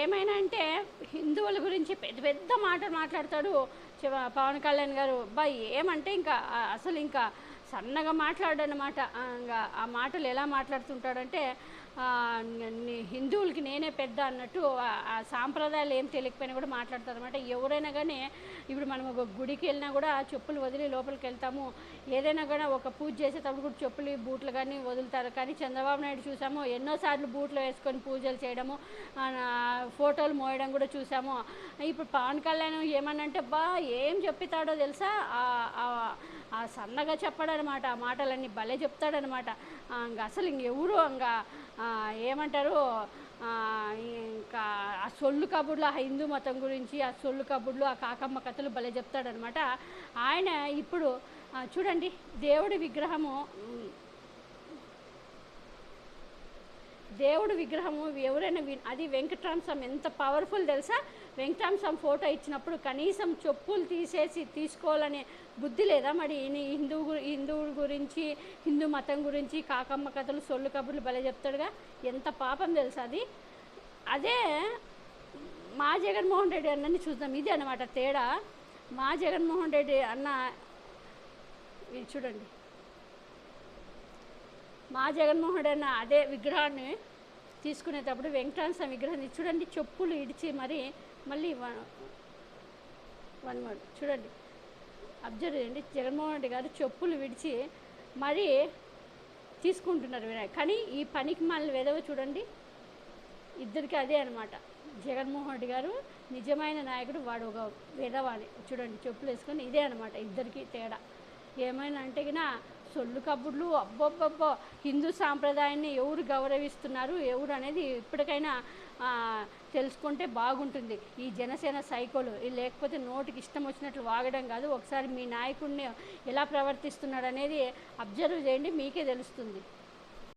ఏమైనా అంటే హిందువుల గురించి పెద్ద పెద్ద మాటలు మాట్లాడతాడు పవన్ కళ్యాణ్ గారు. అబ్బాయి ఏమంటే ఇంకా అసలు ఇంకా సన్నగా మాట్లాడనమాట. ఇంకా ఆ మాటలు ఎలా మాట్లాడుతుంటాడంటే హిందువులకి నేనే పెద్ద అన్నట్టు ఆ- సాంప్రదాయాలు ఏం తెలియకపోయినా కూడా మాట్లాడతారు అనమాట ఎవరైనా కానీ ఇప్పుడు మనం ఒక గుడికి వెళ్ళినా కూడా చెప్పులు వదిలి లోపలికి వెళ్తాము. ఏదైనా కూడా ఒక పూజ చేసేటప్పుడు కూడా చెప్పులు బూట్లు కానీ వదులుతారు. కానీ చంద్రబాబు నాయుడు చూసాము ఎన్నోసార్లు బూట్లు వేసుకొని పూజలు చేయడము ఫోటోలు మోయడం కూడా చూసాము. ఇప్పుడు పవన్ కళ్యాణ్ ఏమనంటే బా ఏం చెప్తాడో తెలుసా? ఆ సన్నగా చెప్పాడనమాట ఆ మాటలన్నీ భలే చెప్తాడనమాట. ఇంకా అసలు ఇంకెవరు ఇంకా ఏమంటారు ఇంకా ఆ సొల్లు కబుర్లు ఆ హిందూ మతం గురించి ఆ సొల్లు కబుర్లు ఆ కాకమ్మ కథలు భలే చెప్తాడనమాట. ఆయన ఇప్పుడు చూడండి దేవుడి విగ్రహము దేవుడు విగ్రహము ఎవరైనా వి- అది వెంకటరామస్వామి ఎంత పవర్ఫుల్ తెలుసా? వెంకటరామస్వామి ఫోటో ఇచ్చినప్పుడు కనీసం చెప్పులు తీసేసి తీసుకోవాలనే బుద్ధి లేదా? మరి ఈయన హిందువు హిందువుల గురించి హిందూ మతం గురించి కాకమ్మ కథలు సొల్లు కబుర్లు భలే చెప్తాడుగా. ఎంత పాపం తెలుసా అది? అదే మా జగన్మోహన్ రెడ్డి అన్నని చూద్దాం. ఇది అనమాట తేడా. మా జగన్మోహన్ రెడ్డి అన్న చూడండి. మా జగన్మోహన్ రెడ్డి అదే విగ్రహాన్ని తీసుకునేటప్పుడు వెంకటాంశ విగ్రహాన్ని చూడండి చెప్పులు ఇడిచి మరి మళ్ళీ వన్ వన్ మోర్ చూడండి. అబ్జర్వ్ చేయండి జగన్మోహన్ రెడ్డి గారు చెప్పులు విడిచి మరీ తీసుకుంటున్నారు వినాయక. కానీ ఈ పనికి మళ్ళీ వెదవ చూడండి ఇద్దరికి అదే అనమాట జగన్మోహన్ రెడ్డి గారు నిజమైన నాయకుడు వాడు ఒక విధవాణి చూడండి చెప్పులు వేసుకొని ఇదే అనమాట ఇద్దరికి తేడా. ఏమైనా అంటే సొల్లు కబుర్లు అబ్బబ్బబ్బో హిందూ సాంప్రదాయాన్ని ఎవరు గౌరవిస్తున్నారు ఎవరు అనేది ఇప్పటికైనా తెలుసుకుంటే బాగుంటుంది. ఈ జనసేన సైకోలు ఈ లేకపోతే నోటికి ఇష్టం వచ్చినట్లు వాగడం కాదు. ఒకసారి మీ నాయకుడిని ఎలా ప్రవర్తిస్తున్నాడు అనేది అబ్జర్వ్ చేయండి మీకే తెలుస్తుంది.